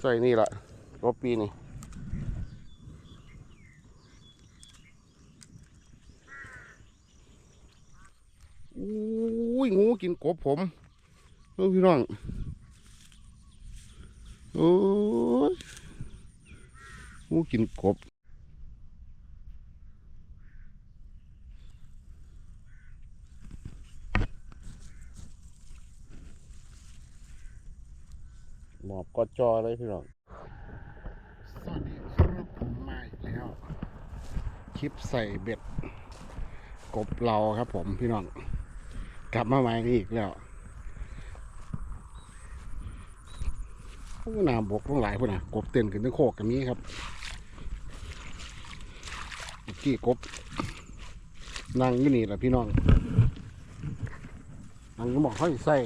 ใส่นี่ละรบปีนี่อุ้ยงูกินกบผมเออพี่น้องโอ้ยงูกินกบ หมอบกอ จอเลยพี่น้องสวัสดีครับผมมาอีกแล้ว คลิปใส่เบ็ด กบเราครับผมพี่น้อง กลับมาใหม่อีกแล้วโอ้น้ำบกต้องหลายพุ่นนะกบเต้นขึ้นทั้งโคกกันนี้ครับกี้กบนั่งอยู่นี่แหละพี่น้องนั่งก็บอกเขาใส่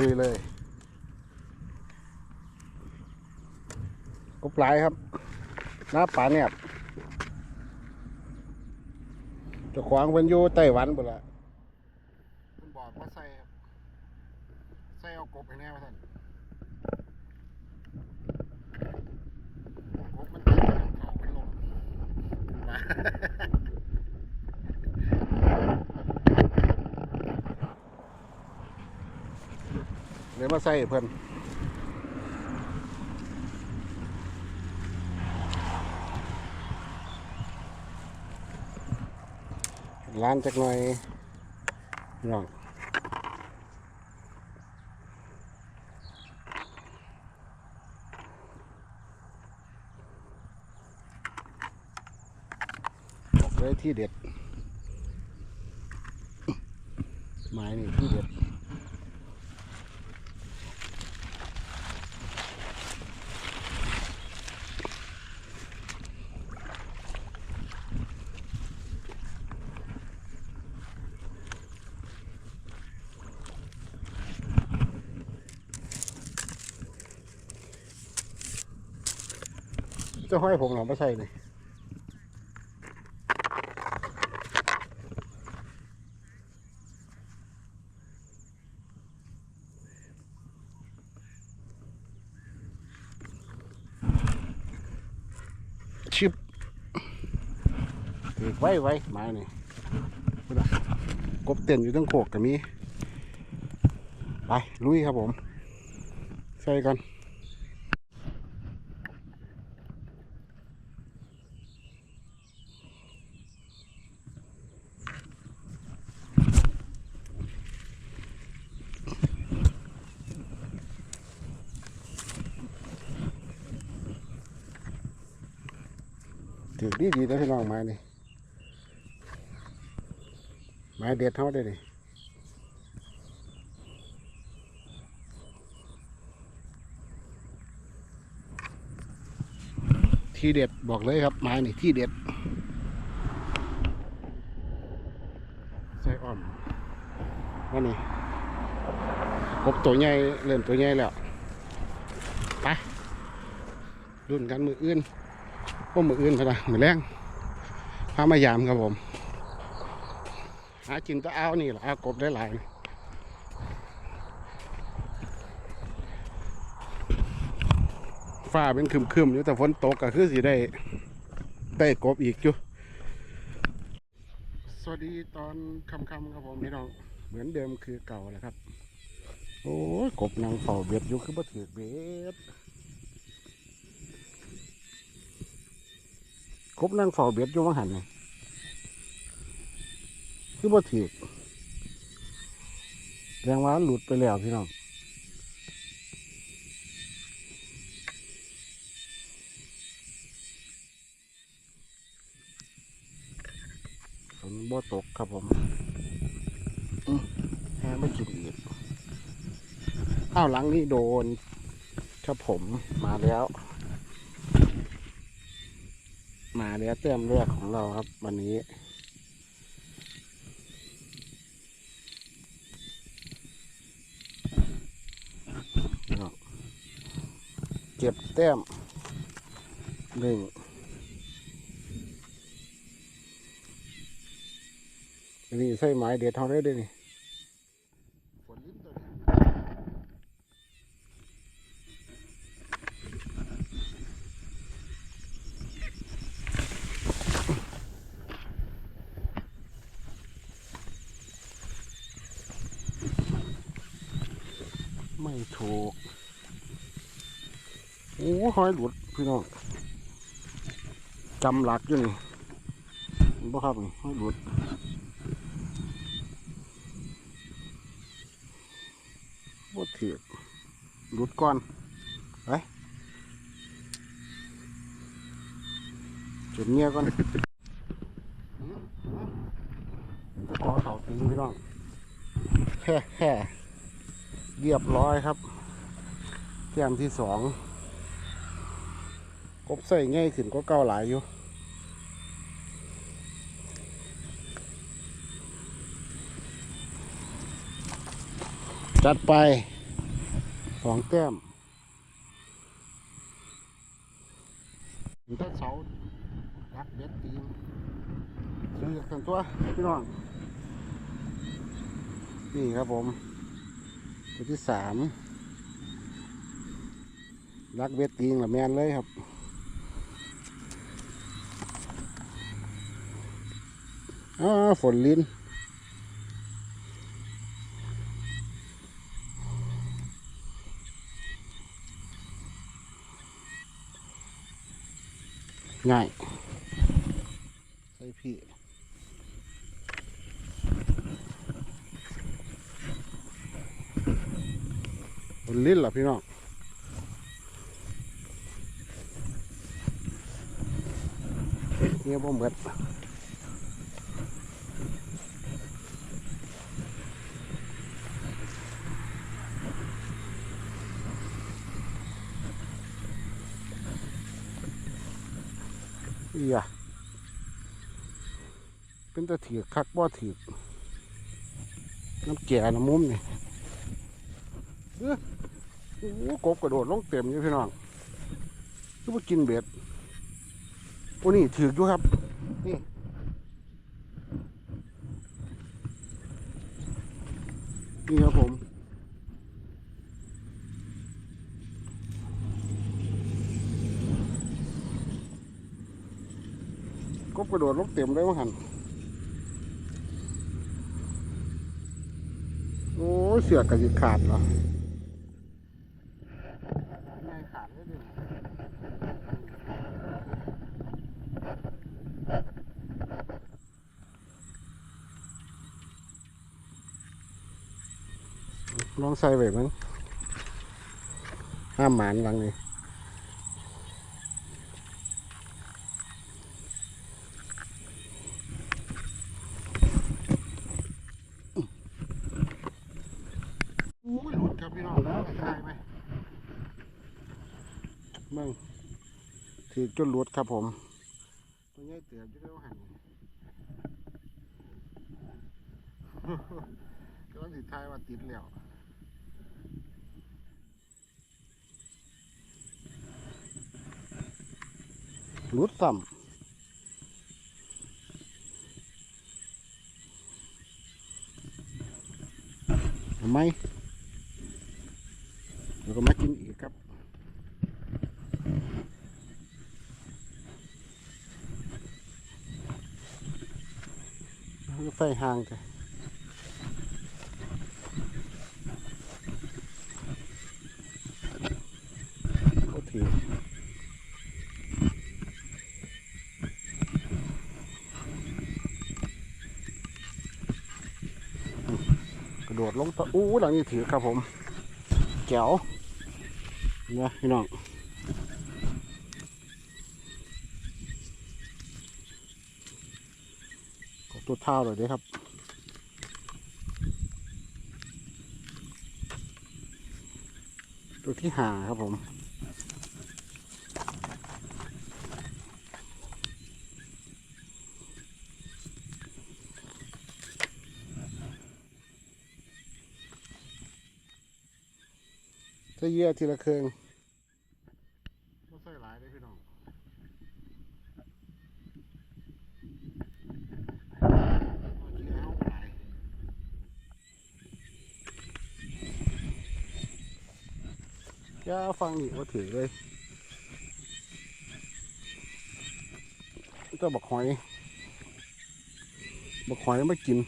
ลุยเลยกบหลายครับ หน้าป่าเนี่ยจะขวางเป็นอยู่ไต้หวันบุละมันบอกว่าใส่ใส่เอากบให้แน่ว่าท่านกบมันตายแล้วเขาเป็นลมมา เดี๋ยวมาใส่เพิ่อนร้านจักหน่อยน้องบอกเลยที่เด็ดไม้นี่ที่เด็ด จะห้อยผมหรอไม่ใช่เลยชิบไว้ไว้มาเนี่ยกบเต้นอยู่ทั้งโขกกับมี ไป ลุยครับผม ใส่กัน ถือดีดีนะพี่น้องไม้นี่ไม้เด็ดเท่าได้เลยที่เด็ดบอกเลยครับไม้นี่ที่เด็ดใส่อ่อมว่านี่กบตัวใหญ่เริ่มตัวใหญ่แล้วไปรุ่นกันมืออื่น พวกมืออื่นพะนะมือแรงพามายามครับผม หากินตะเอานี่แหละเอากบได้หลายฟ้าเป็นครึมๆอยู่แต่ฝนตกก็คือสิได้ได้กบอีกอยู่สวัสดีตอนค่ำๆครับผมพี่น้องเหมือนเดิมคือเก่าแหละครับ โอ้ยกบนางเฝ้าเบ็ดอยู่คือบ่ถือเบ็ด คบนั่งเฝ้าเบ็ดอยู่ว่างหันนี่คือบ่ถือแรงว่านหลุดไปแล้วพี่น้องฝนบ่ตกครับผมอื้อแค่ไม่กินอีกอ้าวหลังนี้โดนครับผมมาแล้ว มาแล้วเต็มเลือกของเราครับ วันนี้ เก็บแต้มหนึ่งนนี้ใส่ไม้เด็ดเท่าได้ด้วยนี่ ไม่ถูกโอ้ หอยหลุดพี่น้องจำหลักอยู่นี่บ่ครับนี่หอยหลุดบ่เถือกหลุดก่อนไปจุดเงี้ยก่อนจะขอเขาถึงพี่น้องแค่แค่เรียบร้อยครับแก้มที่สอง บใส่ง่ายขึ้นก็เก้าหลายอยู่จัดไปสองแก้มต้นเสารักเบ็ดตีนซื้อกันตัว พี่น้อง นี่ครับผม ตัวที่สามรักเวทติงละแมนเลยครับ อ้าฝนลิ้น ง่ายใส่พี่ฝนลิ้นเหรอพี่น้องเนี่ยบ่เหมือนอีอะ เป็นตะถือคักบ่ถือน้ำแก่น้ำมุมนี่เอ้อโอ้โหกบกระโดดลงเต็มอยู่พี่น้องคือว่ากินเบ็ดโอ้นี่ถืออยู่ครับ นี่นี่ครับผมกบกระโดดลงเต็มเลยว่าหันโอ้ย เสือกกระสิขาดเหรอลองใส่ไปมั้งห้ามหมานวังนี่อู้ยหลุดครับพี่น้องใช่ไหมเมึงถือ จนหลุดครับผม ตัวใหญ่เตือบจะได้ว่าหันกำลังสิทายว่าติดแล้วรุดซ้ำทำไมเดี๋ยวก็มากินอีกครับ ไฟห่างกันโอกระโดดลงตะอู้หลังนี้ถือครับผมแจ๋วเนี่ยพี่น้อง กดตัวเท้าเลยด้ครับ ตัวที่หาครับผมถ้าเยื่อทีละเครื่อง นี่ว่าถือเลยเจ้าบักหอย บักหอยไม่กิน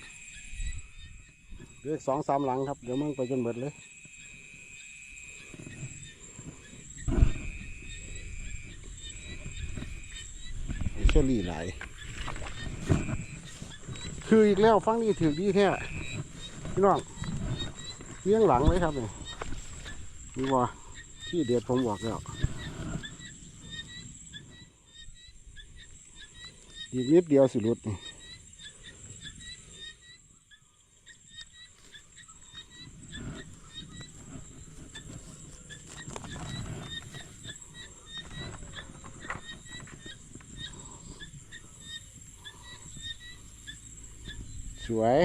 เดี๋ยวสองสามหลังครับ เดี๋ยวมึงไปจนหมดเลยเชลี่ไหลคืออีกแล้วฟังนี่ถือดีแท้พี่น้องเลี้ยงหลังไว้ครับเนี่ยนี่ว่า ที่เด็ดผมบอกแล้วอีกนิดเดียวสิหลุดนี่สวย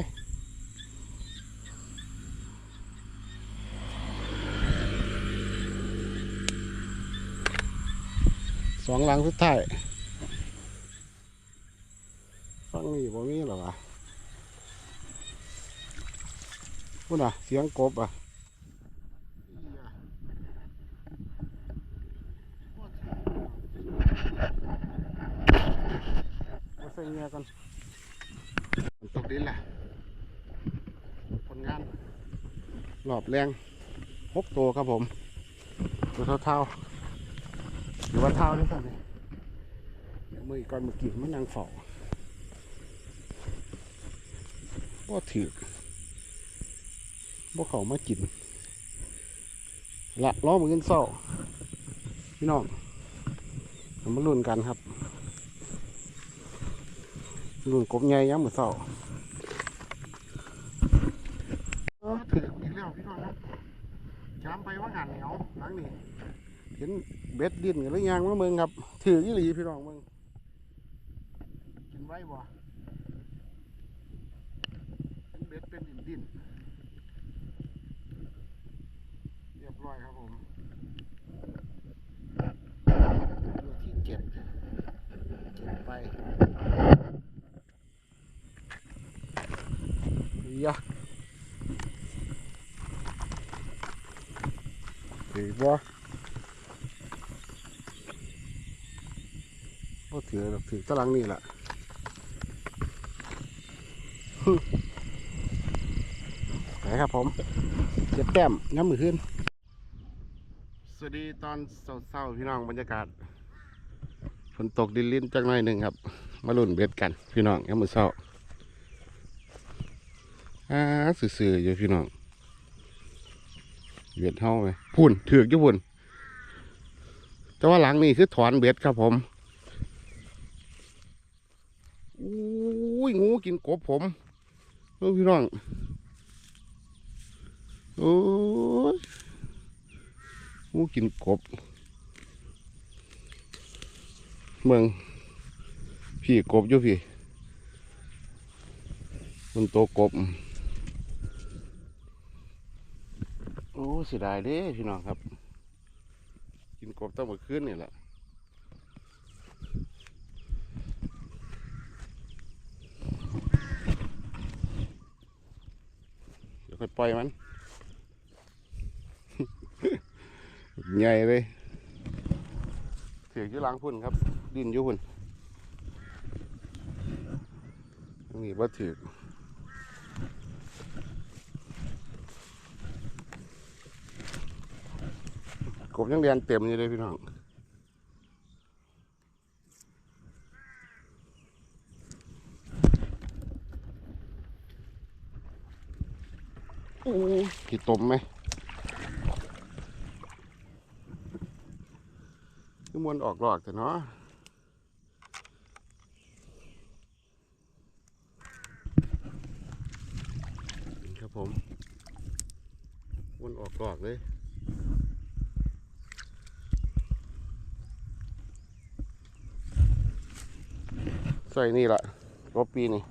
ส องหลังสุดท้ายฟังนี่บ่มีหรอวะพูดนะเสียงกบอะมาใส่เงียกันมันตกดินแหละผลงานหลอบแรงหกตัวครับผม ตัวเท่าๆ หรือว่าเท้าด้วยกันเลยมือก่อนมากินมันนางฝ่อบ่ถือบ่เขามากิน ละล้อมือกันเศร้าพี่น้องมาลุ้นกันครับลุ้นกบใหญ่ย้ำมือเศร้าถืออีกแล้วพี่น้องครับจามไปว่าหันเหนียวหลังนี่ เห็นเบ็ดดินหรือยังว่ามึงครับ ถือยี่หลีพี่น้องมึงกินไว้บ่เป็นเบ็ดเป็นดินดินเรียบร้อยครับผมตัวที่เจ็ดเก็บไปยะถือบ่ ก็ถือหรอกถือตารางนี่แหละไปครับผมเจ็บแต้มน้ำมือขึ้น สวัสดีตอนเศร้าๆพี่น้องบรรยากาศฝนตกดินลิ้นจักหน่อยหนึ่งครับ มาลุ่นเบ็ดกัน พี่น้องย้ำมือเศร้าอ่าสื่อๆอยู่พี่น้องเบ็ดเท่าไหมพุ่นถือกอยู่พุ่นแต่ว่าหลังนี่คือถอนเบ็ดครับผม อุ้ยงูกินกบผมเออพี่น้องโอ้ยงูกินกบ เมืองพี่กบอยู่พี่ มันโตกบ โอ้เสียดายเด้พี่น้องครับ กินกบตั้งเมื่อคืนนี่แหละ เดี๋ยว ค่อยปล่อยมัน ใหญ่เลยถืออยู่หลังพุ่นครับ ดินอยู่พุ่นนี้ว่าถือกบยังเรียนเต็มอยู่เลยพี่น้อง กี่ตมไหมคือมวนออกหลอกแต่เนาะครับผมมวนออกหลอกเลยใส่นี่ละรบปีนี่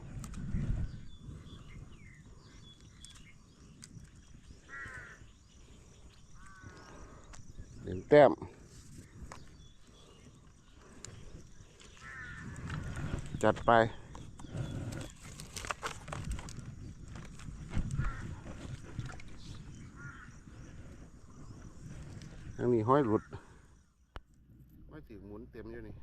เหรียญ แต้มจัดไป ยังมีห้อยหลุดห้อยถือหมุนเต็มอยู่นี่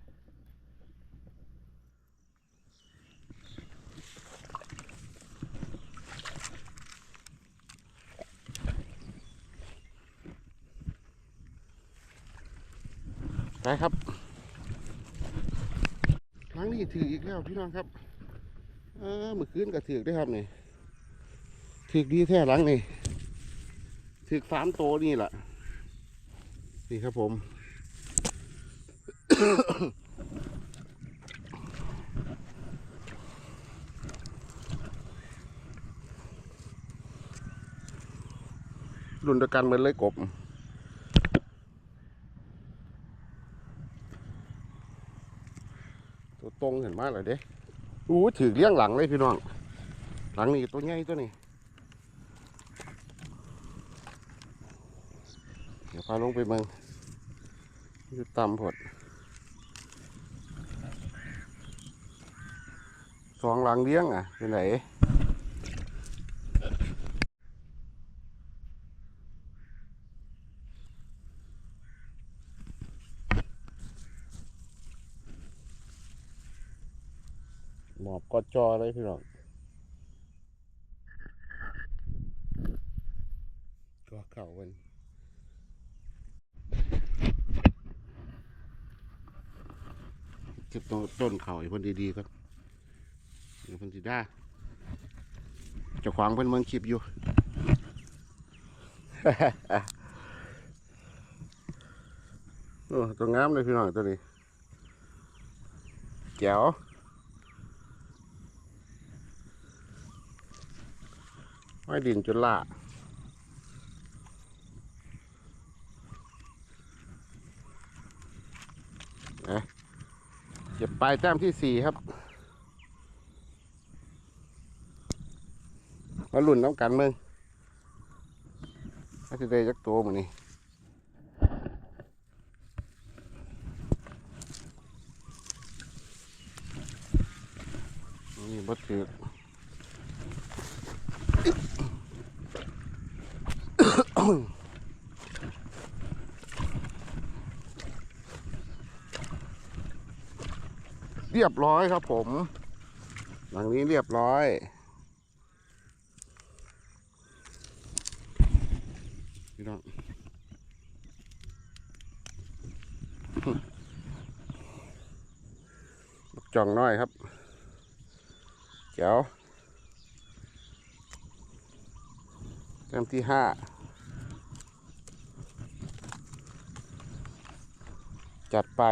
ไปครับหลังนี้ถืออีกแล้วพี่น้องครับเออมื่อคืนก็ถือได้ครับนี่ถือดีแท้หลังนี่ถือสามโตนี่แหละนี่ครับผมรุ่นเดียวกันเหมือนเลยกบ ตรงเห็นมากเลยเด้อู้ถือเลี้ยงหลังเลยพี่น้อง หลังนี่ตัวใหญ่ตัวนี้เดี๋ยวพาลงไปเมืองอยู่ตำผดสองหลังเลี้ยงอะเป็นไหนหมอบกอด จอเลยพี่น้องก็เข่ากันเก็บต้นต้นเขาไอ้คนดีๆครับเดี๋ยวคนสิได้จะขวางเพิ่นเมืองคลิปอยู่โอ้ตัวงามเลยพี่น้องตัวนี้แจ๋ว ไม้ดินจุล่าเก็บปลายแต้มที่สี่ครับ มาลุ่นน้ำกันมึงอาจะได้จักตัวมันนี่นี่บดถือ เรียบร้อยครับผม หลังนี้เรียบร้อยพี่น้องจ่องน้อยครับเจ๋วเต็มที่ห้าจัดไป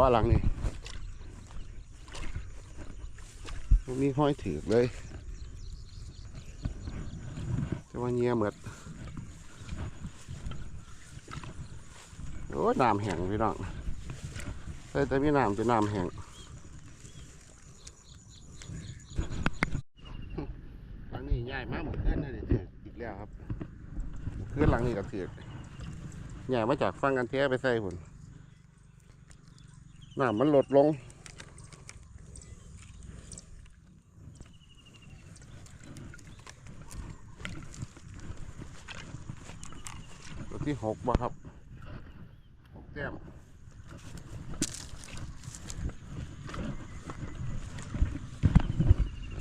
ว่าหลังนี่ตรงนี้ห้อยถือเลยจะว่าเงียเหมือดโอ้น้ำแห้งพี่น้องแต่แต่มีน้ำจะน้ำแห้งหลังนี้ใหญ่มากหมดขึ้นเลยถืออีกแล้วครับขึ้นหลังนี้ก็ถือใหญ่มาจากฟังกันแท้ไปใส่หุ่น น้ำมันลดลง ตัวที่หกบ่ครับหกแต้ม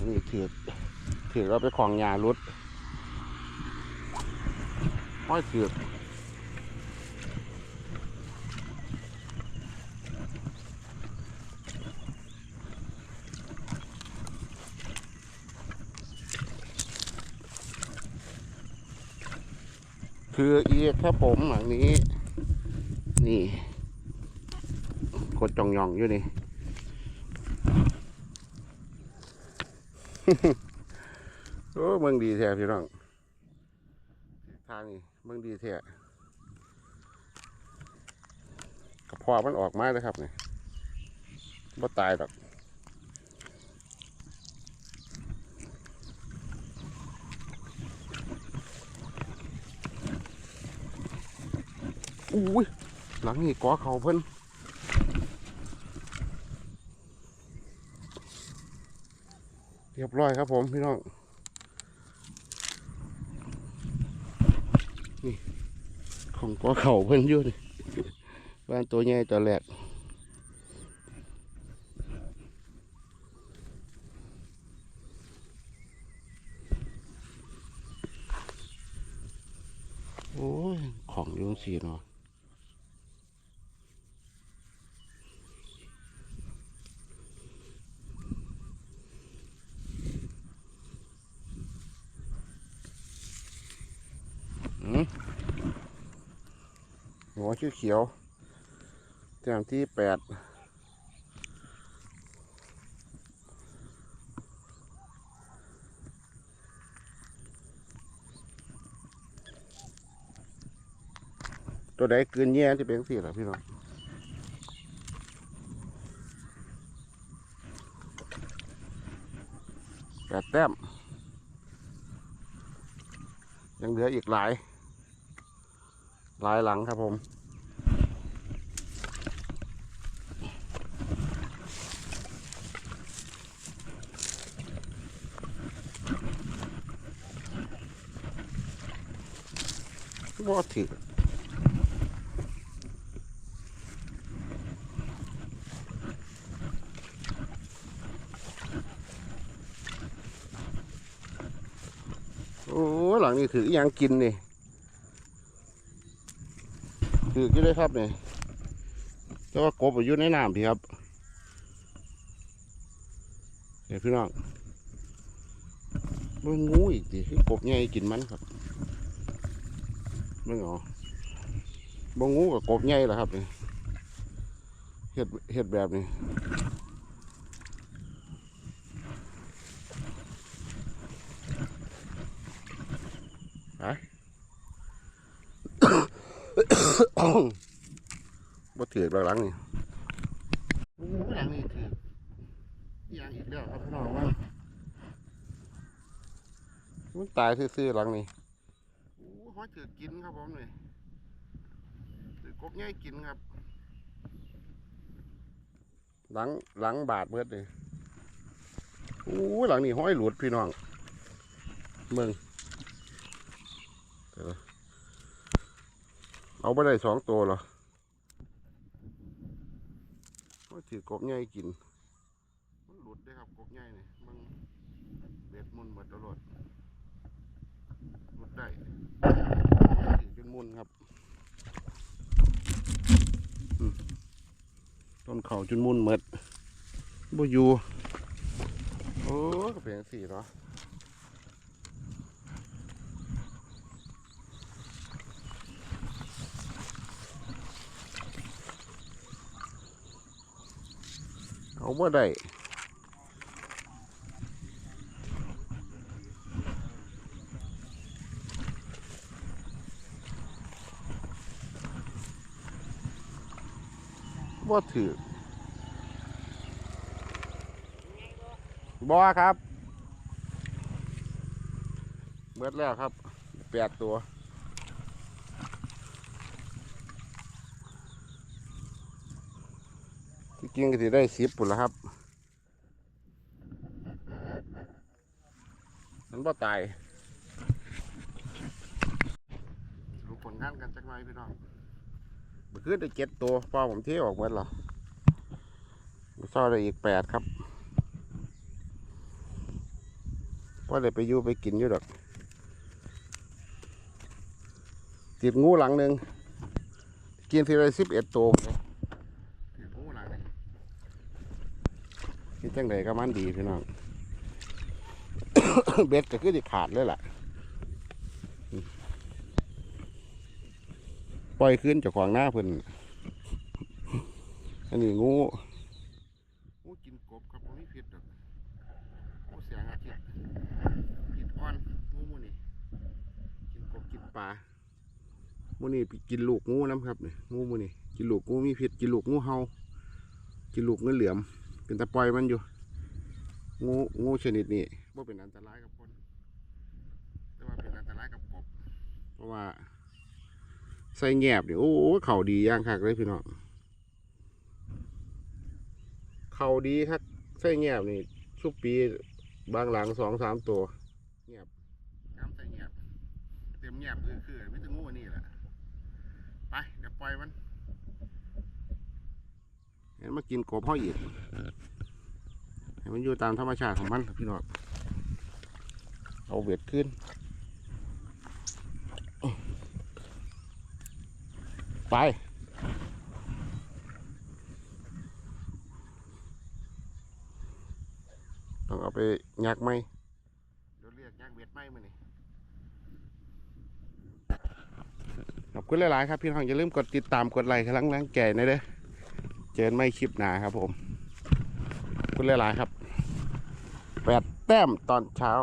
นนี้ถือถือเราไปของยารุดห้อยถือ คือเอีกครับผมหลังนี้ นี่กดจองยองอยู่นี่ โอ้เมืองดีแท้พี่น้องทางนี้เมืองดีแท้กระเพาะมันออกมาเลยครับเนี่ยบ่ตายหรอก อุ้ยหลังนี่ก้อเขาเพิ่นเรียบร้อยครับผมพี่น้อง นี่ ของก้อเขาเพิ่นอยู่นี่บ้านตัวใหญ่ตัวแหลกโอ้ย ของยุ่งสีเนาะ เขียวๆแต้มที่แปดตัวใดเกินแย่ที่เป็นสี่หรอพี่น้องแปดแต้ม ยังเหลืออีกหลาย หลายหลังครับผม บ่ถือ โอ้หลังนี้ ถืออยังกินนี่ถือกี่ได้ครับนี่แต่ว่ากบอยู่ในน้ำพี่ครับเดี๋ยวพี่น้องมันงูอีกดิคือกบใหญ่กินมันครับมึงเหรอบ่งูกับกบใหญ่เหรอครับนี่เห็ดเห็ดแบบนี้ บ่ถือหลังนี่โอ้หลังนี่ถืออย่างอีกแล้วครับพี่น้องว่ามันตายซื่อๆหลังนี่โอ้หอยถือกินครับผมนี่ถือกบง่ายกินครับ หลังหลังบาดเบิดเลยโอ้หลังนี่ห้อยหลุดพี่น้องเมืองเดี๋ยว เอาไปได้สองตัวเหรอก็ถือกบใหญ่กิน มันหลุดได้ครับกบใหญ่นี่มันเบ็ดมุนหมดตลอดหลุดได้ถือเป็นมุนครับอืมต้นเขาจนมุนหมดบ่อยู่โอ้ก็เป็นจั่งสี่เนาะ เอาบ่ได้บ่ถือบ่ครับ เบิดแล้วครับแปดตัว ยิงก็สิได้สิบปุ่นละครับ มันบ่ตายรู้ผลงานกันจักหน่อยพี่น้องเมื่อคืนได้เจ็ดตัวพอผมเที่ยวออกหมดแล้วมาซ่อได้อีกแปดครับว่าได้ไปยู่ไปกินอยู่ดอกติดงูหลังหนึ่งกินทีละสิบเอ็ดตัวเลยติดงูหลังหนึ่ง คิดจังไดก็มันดีพี่น้อง เบ็ดก็คือจะขาดเลยล่ะ ปล่อยขึ้นจากขวางหน้าเพิ่นอันนี้งูงูกินกบครับบ่มีพิษดอกงูแสงอาทิตย์พิษอ่อนงูมูนี่กินกบกินปลามูนี่กินลูกงูน้ำครับนี่งูมูนี่กินลูกงูมีพิษกินลูกงูเห่ากินลูกเงินเหลือม เป็นตะปล่อยมันอยู่ งูงูชนิดนี้ว่าเป็นอันตรายกับคน แต่ว่าเป็นอันตรายกับกบ เพราะว่าใส่แงบเนี่ยโอ้เข่าดีย่างคักเลยพี่น้องเข่าดีครับใส่แงบนี่ทุกปีบางหลังสองสามตัวแงบน้ำใส่แงบเต็มแงบคือคือไม่ถึงงูนี่แหละไปเดี๋ยวปล่อยมัน เห็นมากินกบห้อยอีกให้มันอยู่ตามธรรมชาติของมันครับพี่น้องเอาเบ็ดขึ้นไปต้องเอาไปยักไหมเดี๋ยวเรียกยักเบ็ดไหมมานี่ขอบคุณหลาย ๆ ครับ พี่น้องอย่าลืมกดติดตามกดไลค์กำลังแรงแก่นะเด้อเจอไม่คลิปหนาครับผม คุณหลายๆครับแปดแต้มตอนเช้า